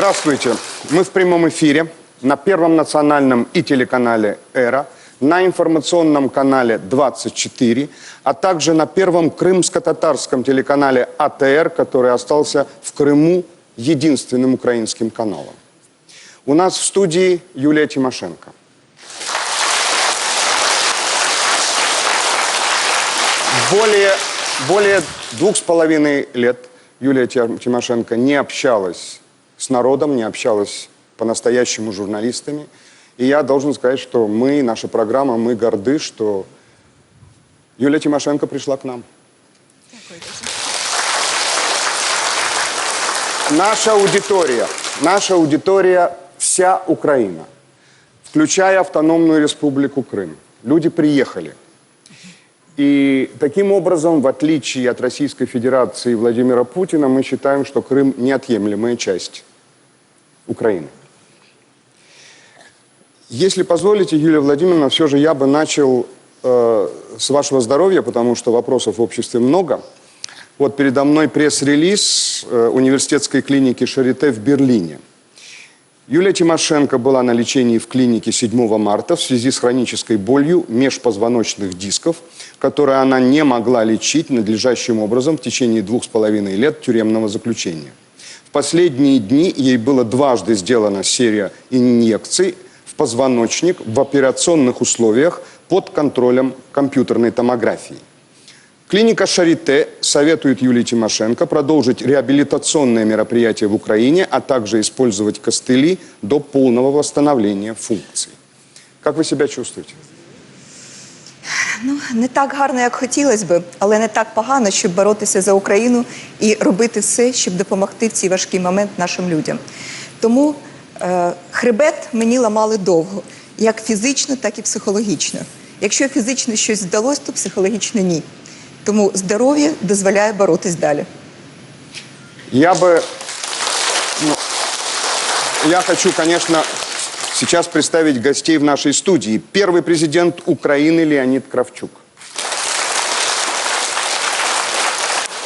Здравствуйте. Мы в прямом эфире на Первом национальном и телеканале «Эра», на информационном канале 24, а также на Первом крымско-татарском телеканале АТР, который остался в Крыму единственным украинским каналом. У нас в студии Юлия Тимошенко. Более, более двух с половиной лет Юлия Тимошенко не общалась с народом, не общалась по-настоящему журналистами. И я должен сказать, что мы, наша программа, мы горды, что Юлия Тимошенко пришла к нам. Наша аудитория, наша аудитория вся Украина, включая автономную республику Крым. Люди приехали. И таким образом, в отличие от Российской Федерации и Владимира Путина, мы считаем, что Крым неотъемлемая часть Украины. Если позволите, Юлия Владимировна, все же я бы начал э, с вашего здоровья, потому что вопросов в обществе много. Вот передо мной пресс-релиз э, университетской клиники Шарите в Берлине. Юлия Тимошенко была на лечении в клинике 7 марта в связи с хронической болью межпозвоночных дисков, которые она не могла лечить надлежащим образом в течение двух с половиной лет тюремного заключения. Последние дни ей было дважды сделана серия инъекций в позвоночник в операционных условиях под контролем компьютерной томографии. Клиника Шарите советует Юлии Тимошенко продолжить реабилитационные мероприятия в Украине, а также использовать костыли до полного восстановления функций. Как вы себя чувствуете? Ну, не так гарно, як хотілося би, але не так погано, щоб боротися за Україну і робити все, щоб допомогти в цей важкий момент нашим людям. Тому е, хребет мені ламали довго, як фізично, так і психологічно. Якщо фізично щось вдалося, то психологічно ні. Тому здоров'я дозволяє боротись далі. Я бы... ну, я хочу, конечно, сейчас представить гостей в нашей студии. Первый президент Украины Леонид Кравчук.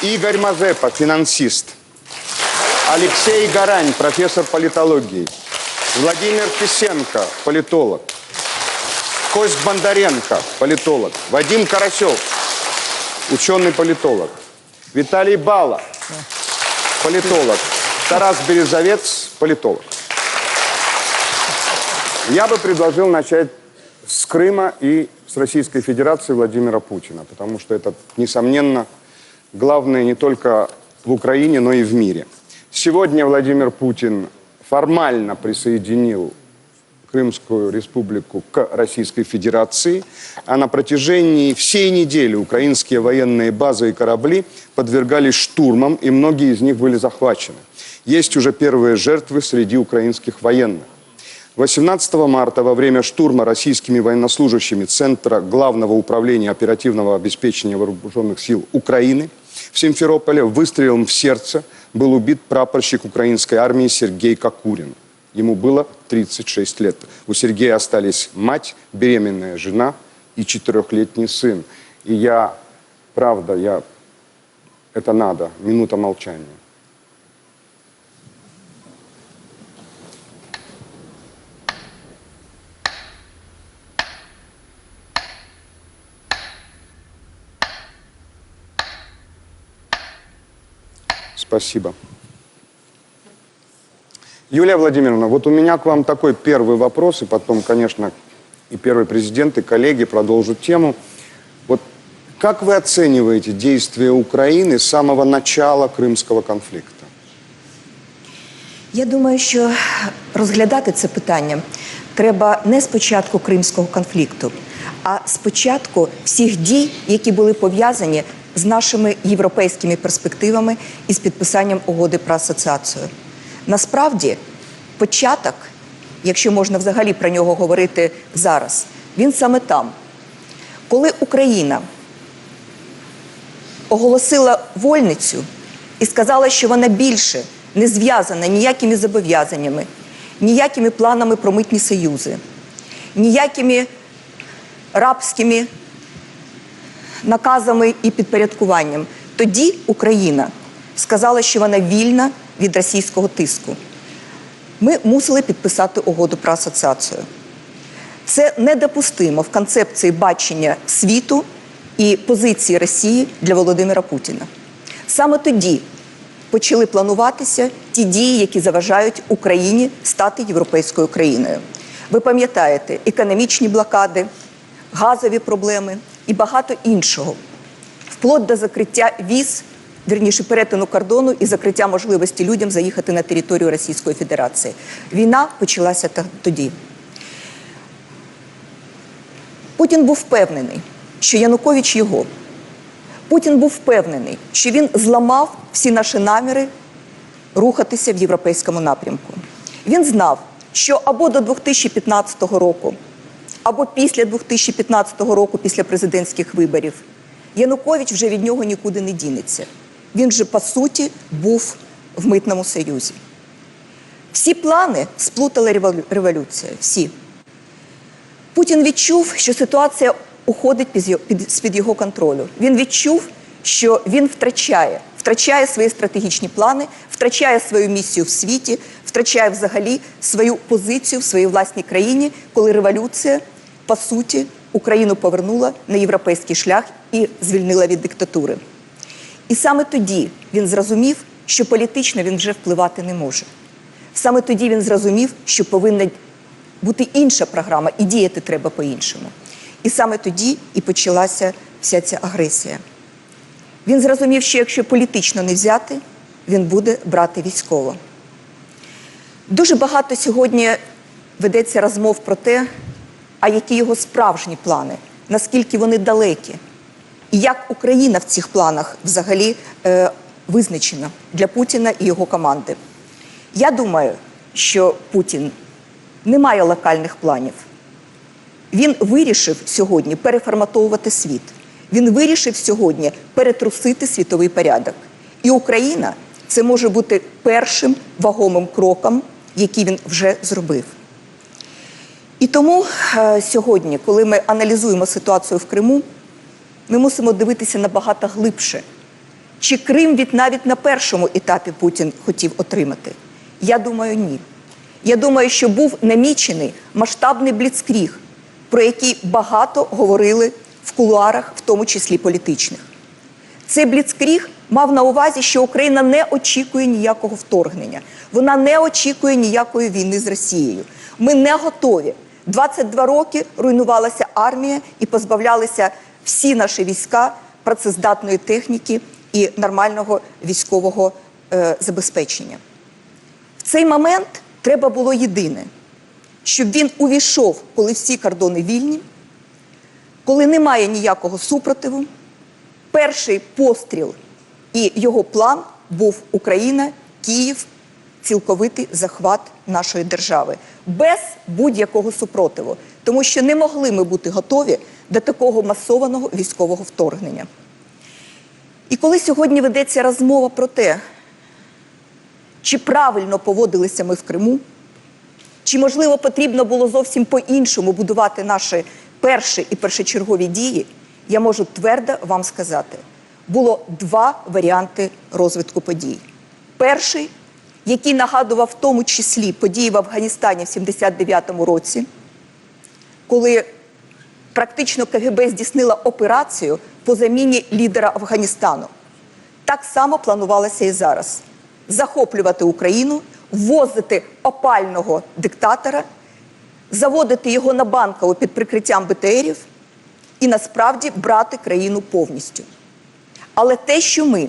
Игорь Мазепа, финансист. Алексей Гарань, профессор политологии. Владимир Фисенко, политолог. Кость Бондаренко, политолог. Вадим Карасев, ученый-политолог. Виталий Бала, политолог. Тарас Березовец, политолог. Я бы предложил начать с Крыма и с Российской Федерации Владимира Путина, потому что это, несомненно, главное не только в Украине, но и в мире. Сегодня Владимир Путин формально присоединил Крымскую республику к Российской Федерации, а на протяжении всей недели украинские военные базы и корабли подвергались штурмам, и многие из них были захвачены. Есть уже первые жертвы среди украинских военных. 18 марта во время штурма российскими военнослужащими Центра Главного управления оперативного обеспечения вооруженных сил Украины в Симферополе выстрелом в сердце был убит прапорщик украинской армии Сергей Кокурин. Ему было 36 лет. У Сергея остались мать, беременная жена и четырехлетний сын. И я, правда, я, это надо, минута молчания. Спасибо. Юлия Владимировна, вот у меня к вам такой первый вопрос, и потом, конечно, и первый президент, и коллеги продолжат тему. Вот как вы оцениваете действия Украины с самого начала крымского конфликта? Я думаю, що розглядати це питання треба не з початку кримського конфлікту, а з початку всіх дій, які були пов'язані з нашими європейськими перспективами і з підписанням угоди про асоціацію. Насправді, початок, якщо можна взагалі про нього говорити зараз, він саме там. Коли Україна оголосила вольницю і сказала, що вона більше не зв'язана ніякими зобов'язаннями, ніякими планами про митні союзи, ніякими рабськими наказами і підпорядкуванням. Тоді Україна сказала, що вона вільна від російського тиску. ми мусили підписати угоду про асоціацію. Це недопустимо в концепції бачення світу і позиції Росії для Володимира Путіна. Саме тоді почали плануватися ті дії, які заважають Україні стати європейською країною. Ви пам'ятаєте економічні блокади, газові проблеми і багато іншого, вплоть до закриття віз, вірніше перетину кордону і закриття можливості людям заїхати на територію Російської Федерації. Війна почалася тоді. Путін був впевнений, що Янукович його. Путін був впевнений, що він зламав всі наші наміри рухатися в європейському напрямку. Він знав, що або до 2015 року, або після 2015 року, після президентських виборів, Янукович вже від нього нікуди не дінеться. Він же, по суті, був в митному союзі. Всі плани сплутала революція. Всі. Путін відчув, що ситуація уходить з-під його контролю. Він відчув, що він втрачає, втрачає свої стратегічні плани, втрачає свою місію в світі, втрачає взагалі свою позицію в своїй власній країні, коли революція, по суті, Україну повернула на європейський шлях і звільнила від диктатури. І саме тоді він зрозумів, що політично він вже впливати не може. Саме тоді він зрозумів, що повинна бути інша програма, і діяти треба по-іншому. І саме тоді і почалася вся ця агресія. Він зрозумів, що якщо політично не взяти, він буде брати військово. Дуже багато сьогодні ведеться розмов про те, а які його справжні плани, наскільки вони далекі, і як Україна в цих планах взагалі е, визначена для Путіна і його команди. Я думаю, що Путін не має локальних планів. Він вирішив сьогодні переформатовувати світ. Він вирішив сьогодні перетрусити світовий порядок. І Україна це може бути першим вагомим кроком, який він вже зробив. І тому е, сьогодні, коли ми аналізуємо ситуацію в Криму, ми мусимо дивитися набагато глибше. Чи Крим від навіть на першому етапі Путін хотів отримати? Я думаю, ні. Я думаю, що був намічений масштабний бліцкріг, про який багато говорили в кулуарах, в тому числі політичних. Цей бліцкріг мав на увазі, що Україна не очікує ніякого вторгнення, вона не очікує ніякої війни з Росією. Ми не готові. 22 роки руйнувалася армія і позбавлялися всі наші війська працездатної техніки і нормального військового е, забезпечення. В цей момент треба було єдине, щоб він увійшов, коли всі кордони вільні, коли немає ніякого супротиву. Перший постріл і його план був Україна, Київ, цілковитий захват нашої держави без будь-якого супротиву, тому що не могли ми бути готові до такого масованого військового вторгнення. І коли сьогодні ведеться розмова про те, чи правильно поводилися ми в Криму, чи, можливо, потрібно було зовсім по-іншому будувати наші перші і першочергові дії, я можу твердо вам сказати, було два варіанти розвитку подій. Перший, який нагадував в тому числі події в Афганістані в 79-му році, коли практично КГБ здійснила операцію по заміні лідера Афганістану. Так само планувалося і зараз: захоплювати Україну, ввозити опального диктатора, заводити його на банкову під прикриттям БТРів і насправді брати країну повністю. Але те, що ми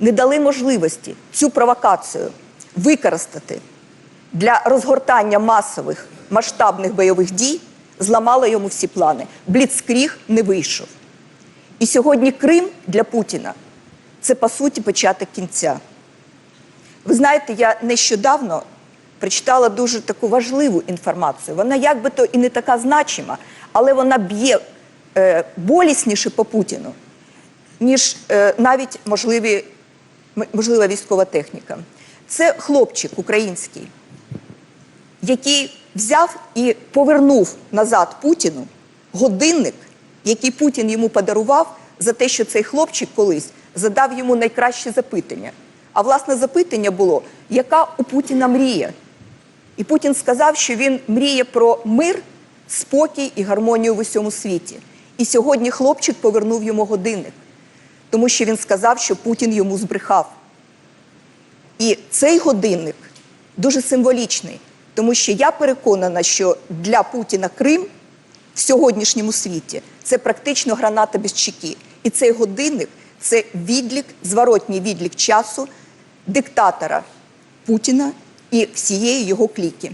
не дали можливості цю провокацію використати для розгортання масових масштабних бойових дій, зламало йому всі плани. Бліцкріг не вийшов. І сьогодні Крим для Путіна це по суті початок кінця. Ви знаєте, я нещодавно прочитала дуже таку важливу інформацію. Вона як би то і не така значима, але вона б'є е, болісніше по Путіну, ніж е, навіть можливі, можлива військова техніка. Це хлопчик український, який взяв і повернув назад Путіну годинник, який Путін йому подарував за те, що цей хлопчик колись задав йому найкраще запитання. А власне запитання було, яка у Путіна мрія? І Путін сказав, що він мріє про мир, спокій і гармонію в усьому світі. І сьогодні хлопчик повернув йому годинник, тому що він сказав, що Путін йому збрехав. І цей годинник дуже символічний, тому що я переконана, що для Путіна Крим в сьогоднішньому світі це практично граната без чеки. І цей годинник це відлік, зворотній відлік часу диктатора Путіна і всієї його кліки.